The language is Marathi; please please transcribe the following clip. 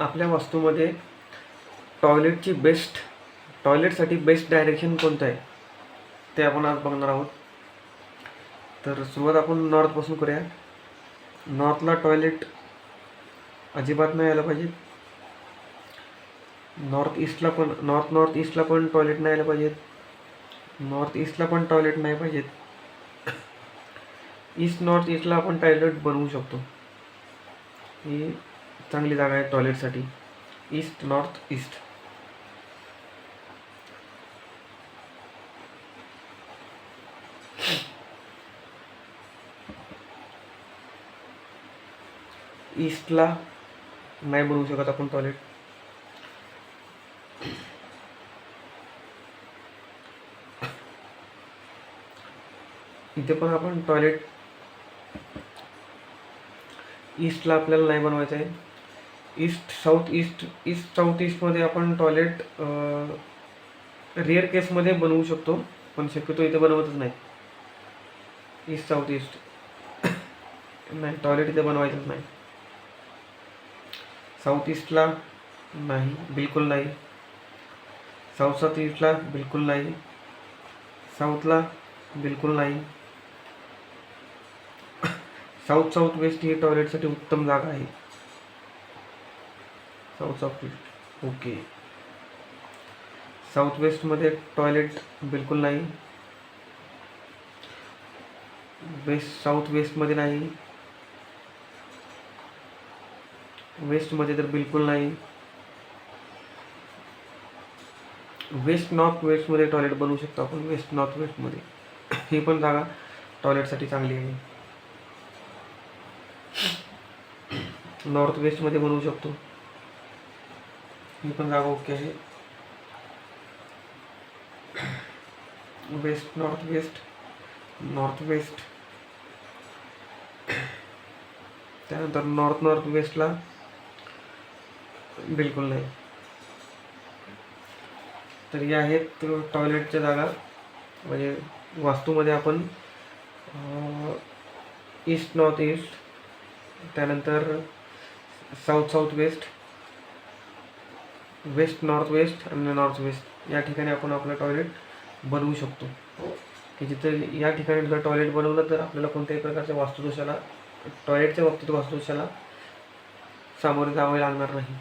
आपल्या वास्तूमध्ये टॉयलेटची बेस्ट टॉयलेटसाठी बेस्ट डायरेक्शन कोणतं आहे? ते आपण आज बघणार आहोत. तर सुरुवात आपण नॉर्थपासून करूया. नॉर्थला टॉयलेट अजिबात नाही आलं पाहिजे. नॉर्थ ईस्टला पण नॉर्थ नॉर्थ ईस्टला पण टॉयलेट नाही आलं पाहिजेत. नॉर्थ ईस्टला पण टॉयलेट नाही पाहिजेत. ईस्ट नॉर्थ ईस्टला आपण टॉयलेट बनवू शकतो. ही चांगली जागा आहे टॉयलेटसाठी ईस्ट नॉर्थ ईस्ट ईस्टला नाही बनवू शकत आपण टॉयलेट इथे पण आपण टॉयलेट ईस्टला आपल्याला नाही बनवायचं आहे. East south east east south ईस्टमध्ये आपण टॉयलेट रिअर केसमध्ये बनवू शकतो पण शक्यतो इथे बनवतच नाही. East south east. नाही टॉयलेट इथे बनवायचंच नाही. साऊथ ईस्टला नाही बिलकुल नाही. साऊथ साऊथ ईस्टला बिलकुल नाही. साऊथला बिलकुल नाही. साऊथ साऊथ वेस्ट ही टॉयलेटसाठी उत्तम जागा आहे. South south okay. साऊथ वेस्टमध्ये टॉयलेट बिलकुल नाही. वेस्ट साऊथ वेस्टमध्ये नाही. वेस्टमध्ये तर बिलकुल नाही. वेस्ट नॉर्थ वेस्टमध्ये टॉयलेट बनवू शकतो आपण. West north वेस्टमध्ये. ही पण जागा टॉयलेटसाठी चांगली आहे. नॉर्थ वेस्टमध्ये बनवू शकतो. ही पण जागा ओके आहे. West north west north west त्यानंतर नॉर्थ नॉर्थ वेस्टला बिलकुल नाही. तर या आहेत टॉयलेटच्या जागा. म्हणजे वास्तूमध्ये आपण ईस्ट नॉर्थ ईस्ट त्यानंतर south south west west north west आणि नॉर्थ वेस्ट या ठिकाणी आपण आपलं टॉयलेट बनवू शकतो. की जिथे या ठिकाणी जर टॉयलेट बनवलं तर आपल्याला कोणत्याही प्रकारच्या वास्तुदोषाला टॉयलेटच्या बाबतीत वास्तुदोषाला सामोरे जावे लागणार नाही.